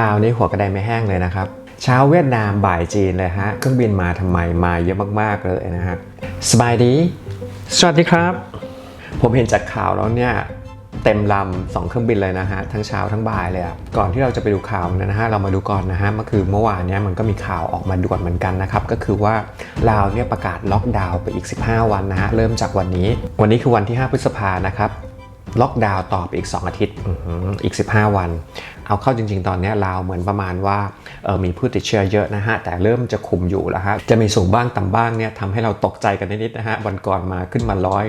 ลาวนี่หัวกระไดไม่แห้งเลยนะครับ เช้าเวียดนามบ่ายจีนเลยฮะ เครื่องบินมาทำไมมาเยอะมากๆเลยนะฮะ สบายดี สวัสดีครับ ผมเห็นจากข่าวแล้วเนี่ย เต็มลำสองเครื่องบินเลยนะฮะ ทั้งเช้าทั้งบ่ายเลยอะก่อนที่เราจะไปดูข่าวนะฮะ เรามาดูก่อนนะฮะเมื่อคือเมื่อวานเนี้ยมันก็มีข่าวออกมาด่วนเหมือนกันนะครับ ก็คือว่าลาวเนี่ยประกาศล็อกดาวน์ไปอีก 15 วันนะฮะ เริ่มจากวันนี้ วันนี้คือวันที่ 5 พฤษภานะครับ ล็อกดาวน์ต่อไปอีก 2 อาทิตย์อีก 15 วัน เอาเข้าจริง ๆ ตอนนี้ลาวเหมือนประมาณว่าออมีผู้ติดเชื้อเยอะนะฮะ แต่เริ่มจะคุมอยู่แล้วฮะ จะมีสูงบ้างต่ำบ้างเนี่ยทำให้เราตกใจกันนิดๆนะฮะ วันก่อนมาขึ้นมาร้อย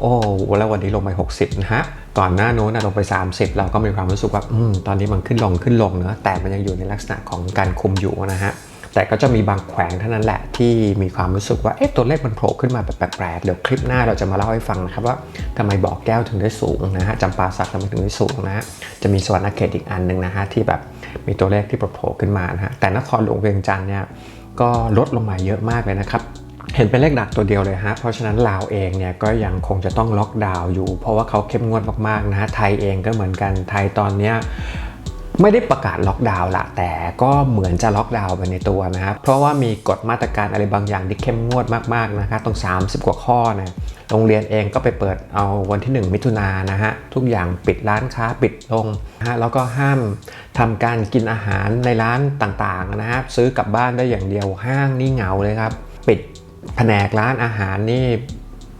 โอ้แล้ววันนี้ลงไป 60 นะฮะ ก่อนหน้าโน้นลงไป 30 เราก็มีความรู้สึกว่าอืมตอนนี้มันขึ้นลงขึ้นลงเนอะแต่มันยังอยู่ในลักษณะของการคุมอยู่นะฮะ แต่ก็จะมีบางแขวงเท่านั้นแหละที่มีความรู้สึกว่าเอ๊ะตัวเลขมันโผล่ขึ้นมาแบบแปลกๆเดี๋ยวคลิปหน้าเราจะมาเล่าให้ฟังนะครับว่าทำไมบอกแก้วถึงได้สูงนะฮะจำปาสักทำไมถึงได้สูงนะฮะจะมีสวรรณเขตอีกอันหนึ่งนะฮะที่แบบมีตัวเลขที่โผล่ขึ้นมานะฮะแต่นครหลวงเวียงจันทร์เนี่ยก็ลดลงมาเยอะมากเลยนะครับเห็นเป็นเลขดักตัวเดียวเลยฮะ เพราะฉะนั้นลาวเองเนี่ยก็ยังคงจะต้องล็อกดาวน์อยู่ เพราะว่าเขาเข้มงวดมากๆนะฮะ ไทยเองก็เหมือนกัน ไทยตอนเนี้ย ไม่ได้ประกาศล็อกดาวน์ละแต่ก็เหมือนจะล็อกดาวน์ไปในตัวนะครับเพราะว่ามีกฎมาตรการอะไรบางอย่างที่เข้มงวดมากๆนะครับตรง 30 กว่าข้อนะโรงเรียนเองก็ไปเปิดเอาวันที่ 1 มิถุนายนนะฮะทุกอย่างปิดร้านค้าปิดลงฮะแล้วก็ห้ามทำการกินอาหารในร้านต่างๆนะครับซื้อกลับบ้านได้อย่างเดียวห้างนี่เหงาเลยครับ ปิดแผนกร้านอาหารนี่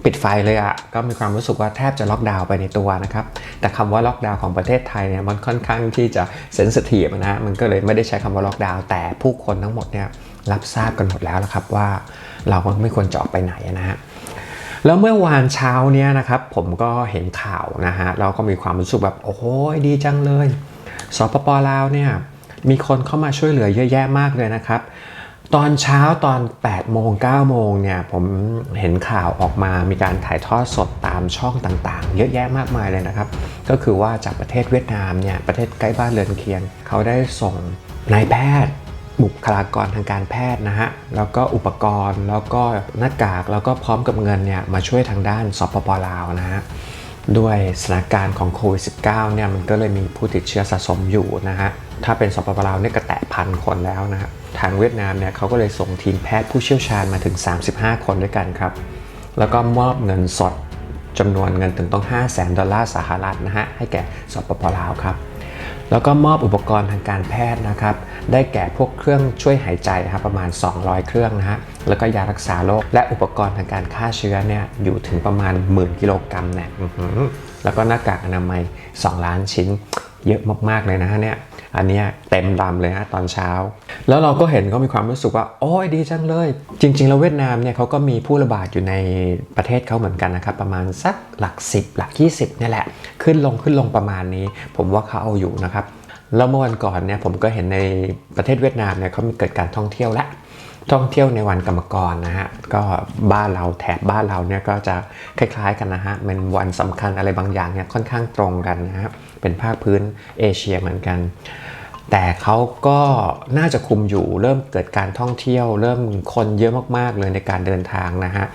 ปิดไฟเลยอะ่ะก็มีความรู้สึกว่าแทบจะล็อกดาวน์ไปในตัวนะครับ แต่คำว่าล็อกดาวน์ของประเทศไทยเนี่ยมันค่อนข้างที่จะเซนสทีฟนะฮะมันก็เลยไม่ได้ใช้คำว่าล็อกดาวน์แต่ผู้คนทั้งหมดเนี่ยรับทราบกันหมดแล้วนะครับว่าเราไม่ควรจะออกไปไหนนะฮะแล้วเมื่อวานเช้าเนี้ยนะครับผมก็เห็นข่าวนะฮะเราก็มีความรู้สึกแบบโอ้โหดีจังเลยสปปลาวเนี่ยมีคนเข้ามาช่วยเหลือเยอะแยะมากเลยนะครับ ตอนเช้าตอน 8 โมง 9 โมงเนี่ยผมเห็นข่าวออกมามีการถ่ายทอดสดตามช่องต่างๆ เยอะแยะมากมายเลยนะครับ ก็คือว่าจากประเทศเวียดนามเนี่ยประเทศใกล้บ้านเรือนเคียง เขาได้ส่งนายแพทย์ บุคลากรทางการแพทย์นะฮะ แล้วก็อุปกรณ์แล้วก็หน้ากากแล้วก็พร้อมกับเงินเนี่ยมาช่วยทางด้านสปปลาวนะฮะด้วยสถานการณ์ของโควิด -19 เนี่ยมันก็เลยมีผู้ติดเชื้อสะสมอยู่นะฮะ ถ้าเป็นสปปลาวเนี่ยก็แตะพันคนแล้วนะฮะทางเวียดนามเนี่ยเขาก็เลยส่งทีมแพทย์ผู้เชี่ยวชาญมาถึง 35 คนด้วยกันครับ แล้วก็มอบเงินสดจำนวนเงินถึงต้อง 5 0 0แสนดอลลาร์สหรัฐนะฮะให้แก่สปปลาวครับแล้วก็มอบอุปกรณ์ทางการแพทย์นะครับ ได้แก่พวกเครื่องช่วยหายใจครับประมาณ 200 เครื่องนะฮะ แล้วก็ยารักษาโรคและอุปกรณ์ทางการฆ่าเชื้อเนี่ยอยู่ถึงประมาณหมื่นกิโลกรัมเนี่ยแล้วก็หน้ากากอนามัย 2 ล้านชิ้น เยอะมากๆเลยนะฮะเนี่ยอันเนี้ยเต็มลำเลยฮะตอนเช้า แล้วเราก็เห็นก็มีความรู้สึกว่า โอ้ยดีจังเลย จริง ๆ แล้วเวียดนามเนี่ยเขาก็มีผู้ระบาดอยู่ในประเทศเขาเหมือนกันนะครับ ประมาณสักหลัก 10 หลัก 20เนี่ยแหละ ขึ้นลงขึ้นลงประมาณนี้ ผมว่าเขาเอาอยู่นะครับแล้วเมื่อวันก่อนเนี่ยผมก็เห็นในประเทศเวียดนามเนี่ยเขามีเกิดการท่องเที่ยวและ ท่องเที่ยวในวันกรรมกรนะฮะก็บ้านเราแถบบ้านเราเนี่ยก็จะคล้ายๆกันนะฮะเป็นวันสำคัญอะไรบางอย่างเนี่ยค่อนข้างตรงกันนะครับเป็นภาคพื้นเอเชียเหมือนกัน แต่เขาก็น่าจะคุมอยู่เริ่มเกิดการท่องเที่ยว เริ่มคนเยอะมากๆเลยในการเดินทางนะฮะ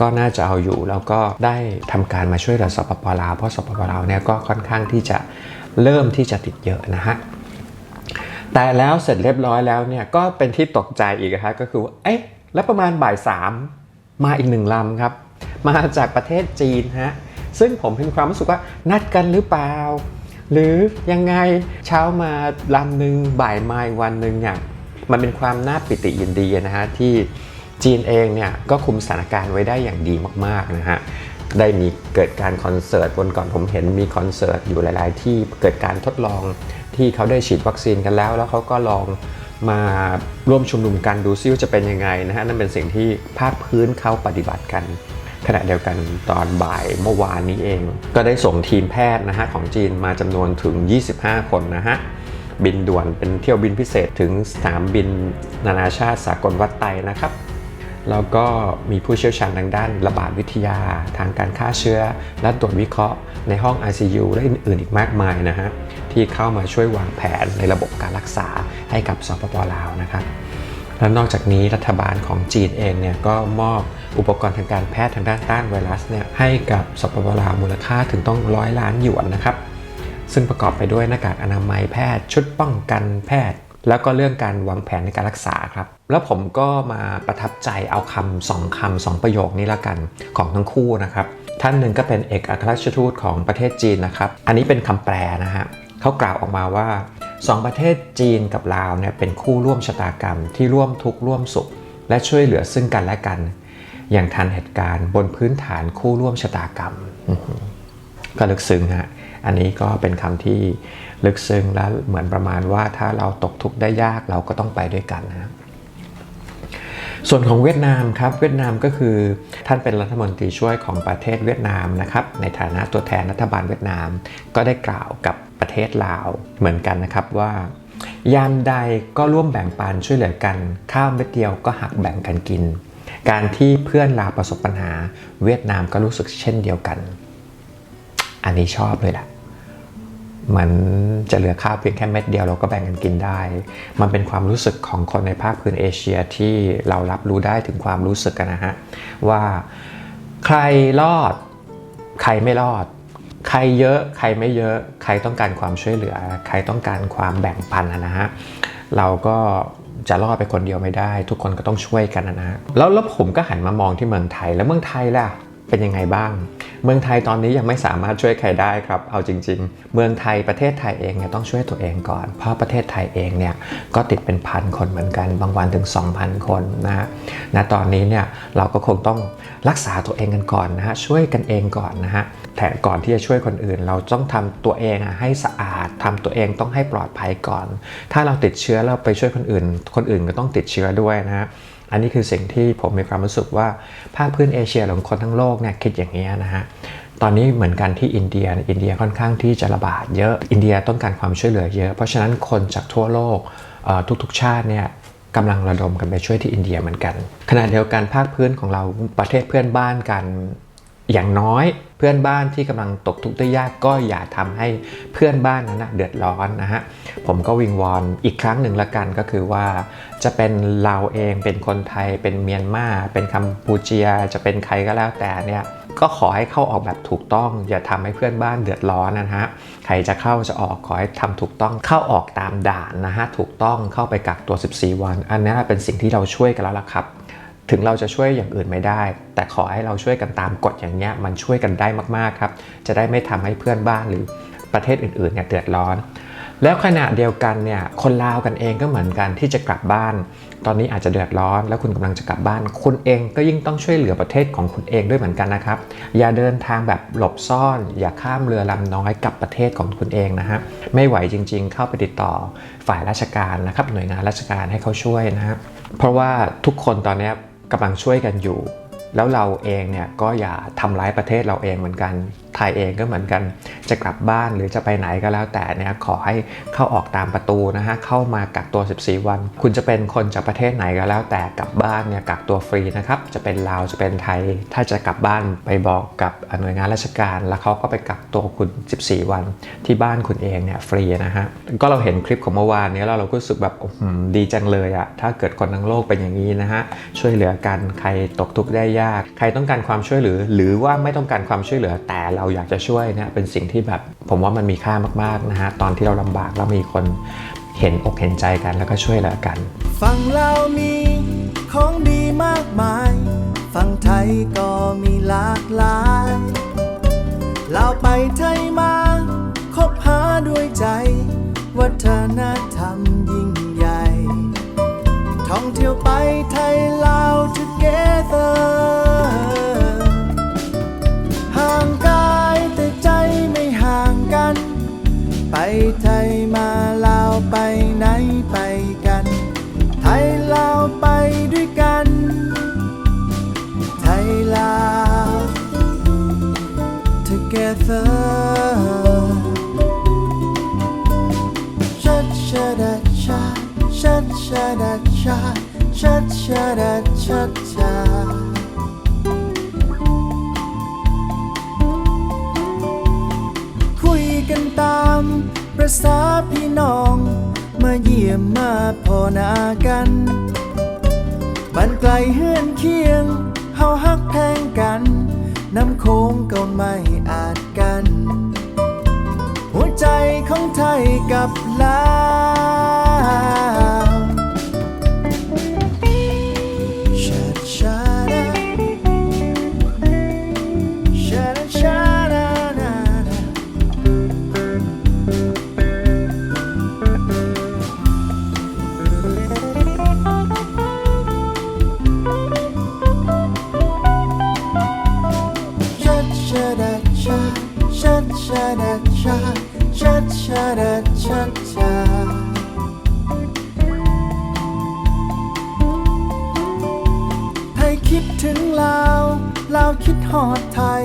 ก็น่าจะเอาอยู่แล้วก็ได้ทำการมาช่วยเหลือสปปลาวเพราะสปปลาวเนี่ยก็ค่อนข้างที่จะเริ่มที่จะติดเยอะนะฮะ แต่แล้วเสร็จเรียบร้อยแล้วเนี่ยก็เป็นที่ตกใจอีกนะฮะก็คือว่าเอ๊ะแล้วประมาณบ่ายสามมาอีกหนึ่งลำครับ มาจากประเทศจีนฮะซึ่งผมมีความรู้สึกว่านัดกันหรือเปล่า หรือยังไงเช้ามาลำหนึ่งบ่ายมาอีกวันหนึ่งเนี่ยมันเป็นความน่าปิติยินดีนะฮะที่จีนเองเนี่ยก็คุมสถานการณ์ไว้ได้อย่างดีมากๆนะฮะได้มีเกิดการคอนเสิร์ตวันก่อนผมเห็นมีคอนเสิร์ตอยู่หลาย ๆ ที่เกิดการทดลอง ที่เขาได้ฉีดวัคซีนกันแล้ว แล้วเขาก็ลองมาร่วมชุมนุมกันดูซิว่าจะเป็นยังไงนะฮะนั่นเป็นสิ่งที่ภาคพื้นเขาปฏิบัติกัน ขณะเดียวกันตอนบ่ายเมื่อวานนี้เอง ก็ได้ส่งทีมแพทย์นะฮะของจีนมาจำนวนถึง 25 คนนะฮะบินด่วนเป็นเที่ยวบินพิเศษถึงสนามบินนานาชาติสากลวัดไตนะครับ แล้วก็มีผู้เชี่ยวชาญทางด้านระบาดวิทยา ทางการฆ่าเชื้อ และตรวจวิเคราะห์ในห้อง ICU และอื่นๆอีกมากมายนะฮะที่เข้ามาช่วยวางแผนในระบบการรักษาให้กับสปปลาวนะครับและนอกจากนี้รัฐบาลของจีนเองเนี่ยก็มอบอุปกรณ์ทางการแพทย์ทางด้านต้านไวรัสเนี่ยให้กับสปปลาวมูลค่าถึงต้องร้อยล้านหยวนนะครับ ซึ่งประกอบไปด้วยหน้ากากอนามัยแพทย์ชุดป้องกันแพทย์ แล้วก็เรื่องการวางแผนในการรักษาครับ แล้วผมก็มาประทับใจเอาคำสองคำสองประโยคนี้ละกันของทั้งคู่นะครับ ท่านหนึ่งก็เป็นเอกอัครราชทูตของประเทศจีนนะครับ อันนี้เป็นคำแปลนะฮะเขากล่าวออกมาว่าสองประเทศจีนกับลาวเนี่ยเป็นคู่ร่วมชะตากรรมที่ร่วมทุกข์ร่วมสุข และช่วยเหลือซึ่งกันและกัน อย่างทันเหตุการณ์บนพื้นฐานคู่ร่วมชะตากรรมก็ลึกซึ้งฮะ อันนี้ก็เป็นคำที่ลึกซึ้งและเหมือนประมาณว่าถ้าเราตกทุกข์ได้ยากเราก็ต้องไปด้วยกันนะครับส่วนของเวียดนามครับเวียดนามก็คือท่านเป็นรัฐมนตรีช่วยของประเทศเวียดนามนะครับในฐานะตัวแทนรัฐบาลเวียดนาม ก็ได้กล่าวกับประเทศลาวเหมือนกันนะครับว่ายามใดก็ร่วมแบ่งปันช่วยเหลือกัน ข้าวเม็ดเดียวก็หักแบ่งกันกิน การที่เพื่อนลาวประสบปัญหา เวียดนามก็รู้สึกเช่นเดียวกัน อันนี้ชอบเลยแหละ มันจะเหลือข้าวเพียงแค่เม็ดเดียวเราก็แบ่งกันกินได้ มันเป็นความรู้สึกของคนในภาคพื้นเอเชียที่เรารับรู้ได้ถึงความรู้สึกกันนะฮะว่าใครรอด ใครไม่รอด ใครเยอะใครไม่เยอะ ใครต้องการความช่วยเหลือ ใครต้องการความแบ่งปันนะฮะเราก็จะรอดไปคนเดียวไม่ได้ ทุกคนก็ต้องช่วยกันนะฮะแล้วแล้วผมก็หันมามองที่เมืองไทยแล้วเมืองไทยล่ะ เป็นยังไงบ้าง เมืองไทยตอนนี้ยังไม่สามารถช่วยใครได้ครับ เอาจริง ๆ เมืองไทยประเทศไทยเองเนี่ยต้องช่วยตัวเองก่อน เพราะประเทศไทยเองเนี่ยก็ติดเป็นพันคนเหมือนกัน บางวันถึง 2,000 คนนะฮะณตอนนี้เนี่ยเราก็คงต้องรักษาตัวเองกันก่อนนะฮะ ช่วยกันเองก่อนนะฮะแต่ก่อนที่จะช่วยคนอื่น เราต้องทำตัวเองอะให้สะอาดทำตัวเองต้องให้ปลอดภัยก่อน ถ้าเราติดเชื้อเราไปช่วยคนอื่น คนอื่นก็ต้องติดเชื้อด้วยนะฮะ อันนี้คือสิ่งที่ผมมีความรู้สึกว่าภาคพื้นเอเชียหรือคนทั้งโลกเนี่ยคิดอย่างนี้นะฮะตอนนี้เหมือนกันที่อินเดียอินเดียค่อนข้างที่จะระบาดเยอะอินเดียต้องการความช่วยเหลือเยอะ เพราะฉะนั้นคนจากทั่วโลกทุกๆ ชาติเนี่ยกำลังระดมกันไปช่วยที่อินเดียเหมือนกันขณะเดียวกันภาคพื้นของเราประเทศเพื่อนบ้านกันอย่างน้อย เพื่อนบ้านที่กำลังตกทุกข์ได้ยากก็อย่าทำให้เพื่อนบ้านนั้นนะเดือดร้อนนะฮะผมก็วิงวอนอีกครั้งหนึ่งละกันก็คือว่า จะเป็นเราเองเป็นคนไทยเป็นเมียนมาเป็นกัมพูเชียจะเป็นใครก็แล้วแต่เนี่ยก็ขอให้เข้าออกแบบถูกต้อง อย่าทำให้เพื่อนบ้านเดือดร้อนนะฮะใครจะเข้าจะออกขอให้ทำถูกต้องเข้าออกตามด่านนะฮะถูกต้องเข้าไปกักตัว 14 วัน อันนี้เป็นสิ่งที่เราช่วยกันแล้วล่ะครับ ถึงเราจะช่วยอย่างอื่นไม่ได้ แต่ขอให้เราช่วยกันตามกฎอย่างเงี้ยมันช่วยกันได้มากๆครับ จะได้ไม่ทำให้เพื่อนบ้านหรือประเทศอื่นๆเนี่ยเดือดร้อน แล้วขณะเดียวกันเนี่ยคนลาวกันเองก็เหมือนกันที่จะกลับบ้าน ตอนนี้อาจจะเดือดร้อน แล้วคุณกำลังจะกลับบ้าน คุณเองก็ยิ่งต้องช่วยเหลือประเทศของคุณเองด้วยเหมือนกันนะครับ อย่าเดินทางแบบหลบซ่อน อย่าข้ามเรือลำน้อยกลับประเทศของคุณเองนะฮะไม่ไหวจริง ๆ เข้าไปติดต่อฝ่ายราชการนะครับหน่วยงานราชการให้เขาช่วยนะครับเพราะว่าทุกคนตอนนี้ กำลังช่วยกันอยู่ แล้วเราเองเนี่ยก็อย่าทำร้ายประเทศเราเองเหมือนกัน ไทยเองก็เหมือนกันจะกลับบ้านหรือจะไปไหนก็แล้วแต่เนี่ยขอให้เข้าออกตามประตูนะฮะเข้ามากักตัว 14 วัน คุณจะเป็นคนจากประเทศไหนก็แล้วแต่กลับบ้านเนี่ยกักตัวฟรีนะครับจะเป็นลาวจะเป็นไทย ถ้าจะกลับบ้านไปบอกกับหน่วยงานราชการแล้วเขาก็ไปกักตัวคุณ 14 วัน ที่บ้านคุณเองเนี่ยฟรีนะฮะก็เราเห็นคลิปของเมื่อวานนี้แล้วเราก็รู้สึกแบบดีจังเลยอะถ้าเกิดคนทั้งโลกเป็นอย่างนี้นะฮะช่วยเหลือกันใครตกทุกข์ได้ยาก ใครต้องการความช่วยเหลือ หรือว่าไม่ต้องการความช่วยเหลือแต่เราอยากจะช่วยเนี่ยเป็นสิ่งที่แบบผมว่ามันมีค่ามากๆนะฮะตอนที่เราลำบากแล้วมีคนเห็นอกเห็นใจกันแล้วก็ช่วยเหลือกัน ฝั่งลามีของดีมากมาย ฝั่งไทยก็มีหลากหลายลาไปไทยมาคบหาด้วยใจ วัฒนธรรมยิ่งใหญ่ ท่องเที่ยวไปไทยลาว together ไทยมาลาวไปไหนไปกัน ไทยลาวไปด้วยกัน ไทยลาว together ชัดชะดัดชาชัดชะดัดชัดชัดชัดชาคุยกันตา ประษาพี่น้อง มาเยี่ยมมาพอนากันบ้านไกลเฮือนเคียง เฮาฮักแพงกัน น้ำโค้งก็ไม่อาจกัน หัวใจของไทยกับลาว คิดถึงลาวลาวคิดหอดไทย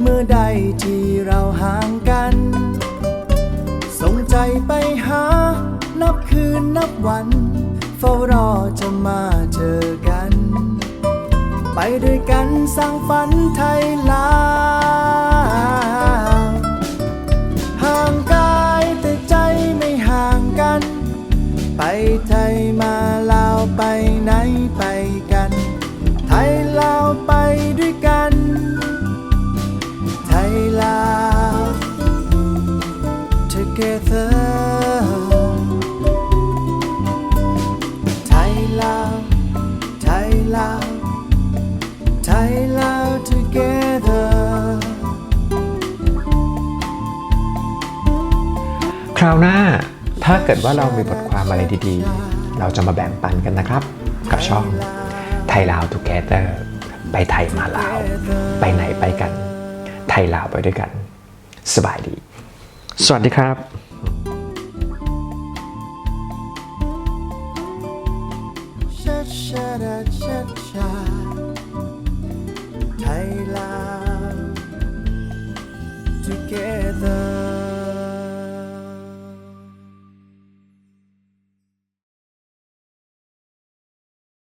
เมื่อใดที่เราห่างกัน ส่งใจไปหา นับคืนนับวัน เฝ้ารอจะมาเจอกัน ไปด้วยกันสร้างฝันไทยลาว ไทยลาวไทยลาว together คราวหน้าถ้าเกิดว่าเรามีบทความอะไรดีๆ เราจะมาแบ่งปันกันนะครับ กับช่องไทยลาวทูเกเตอร์ไปไทยมาลาว ไปไหนไปกัน ไทยลาวไปด้วยกัน สบายดี สวัสดีครับ Yeah.